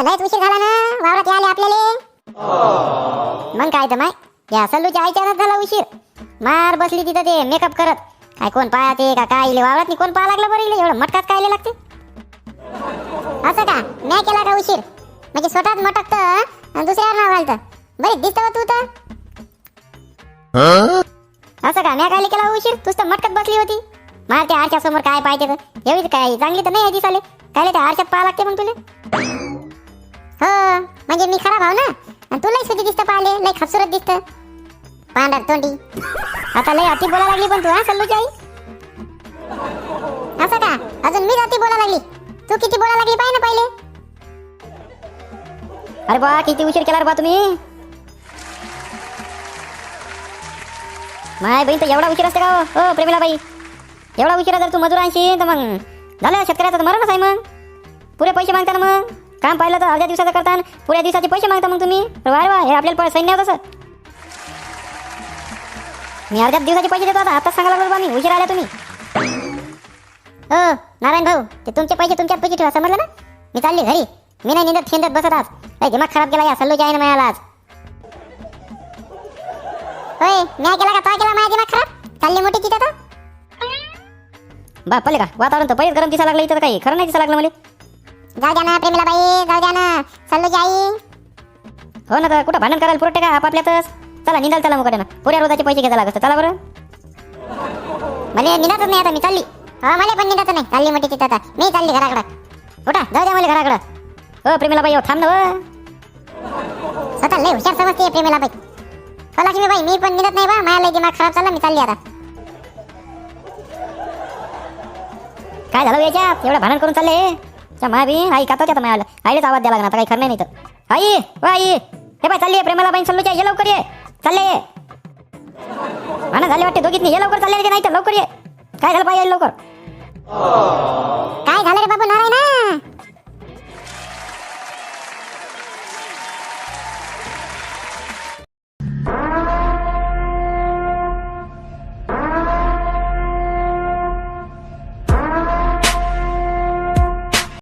तर लयच उशीर झाला ना वावरात आले आपल्याला. मग काय तर माय या सल्लूच्या आईच्या झाला उशीर. मार बसली तिथं ते मेकअप करत. काय कोण पाहते का काय? इले वावरात कोण पाहा लागलं बरं इले? एवढं मटकात काय लागते. असं का? नाही केला का उशीर? म्हणजे स्वतःच मटकत आणि दुसऱ्यावर नाव घालतं. बरे दिसत तू तर. असं का? नाही काय केला उशीर? तूच तर मटकत बसली होती. मार त्या आरच्या समोर काय पाहिजे तर? एवढी काय चांगली तर नाही आहे दिसाले काय त्या आरशात पाहा लागते मग तुला? म्हणजे मी खराब आहो ना. आणि लई सुधी दिसतं पाहिले लई खबसूरत दिसतं. पांढर तोंडी. आता लई अति बोला लागली पण तू हा सल्लूची आई असं का? अजून मीच अति बोला लागली. तू किती बोला लागली पाहिजे ना पहिले. अरे बा किती उशीर केला रे बा तुम्ही? माय बहीण तर एवढा उशीर असते का हो? हो प्रेमिला बाई एवढा उशीर जर तू मजूर आणशी तर मग झालं शेतकऱ्याचं तर मरणच आहे मग. पुरे पैसे मागता ना मग. काम पाहिलं तर अर्ध्या दिवसाचं करता पुऱ्या दिवसाचे पैसे मागता मग तुम्ही. वाय वा हे आपल्याला सैन्य होतं तसं मी अर्ध्या दिवसाचे पैसे देतो आता आताच सांगायला बरोबर मी उशीर आल्या तुम्ही. हो नारायण भाऊ ते तुमचे पैसे तुमच्यात पैसे ठेवा समजलं ना? मी चालली घरी. मी नाही निंदत खेंदत बसत आज. लय दिमाग खराब केला या सल्लूच्या आईने मिळाला आज. होय मी केला का तो केला माझ्या दिमाग खराब? चालली मोठी चिता तर बाप पहिले का वातावरण तर पहिलेच गरम दिसायला लागलं इथं काही खरं नाही दिसायला लागलं मला. जाऊ द्या ना प्रेमीला बाई जाऊ द्या ना. सल्लूची आई. हो ना तर कुठं भांडण करायला पुरटे का आपापल्यातच? चला निघाल चला मग ना पुऱ्या रोजाचे पैसे घ्यायला लागत चला बरं. मला निघतच नाही आता मी चालली. हा मला पण निघत नाही. चालली मोठी तिथं आता. मी चालली घराकडं. उठा जाऊ द्या मला घराकडं. हो प्रेमीला बाई हो, थांब ना हो. स्वतः लय हुशार समजते प्रेमीला बाई हो लक्ष्मी बाई मी पण निघत नाही बा. माझा लय दिमाग खराब चालला मी चालली आता. काय झालं हो याच्यात? एवढं भांडण करून चालले माय बी आई का आता मायाला आईलाच आवाज द्या लागणार आता काही खरं नाही तर आई हो आई हे बाय चालली प्रेमाला बाई चाललो ये लवकर ये. चालले ये. मला झाले वाटते दोघीत ये लवकर चालले नाही तर लवकर ये. काय झालं पाहिजे लवकर? काय झालं रे बाबू नारायण?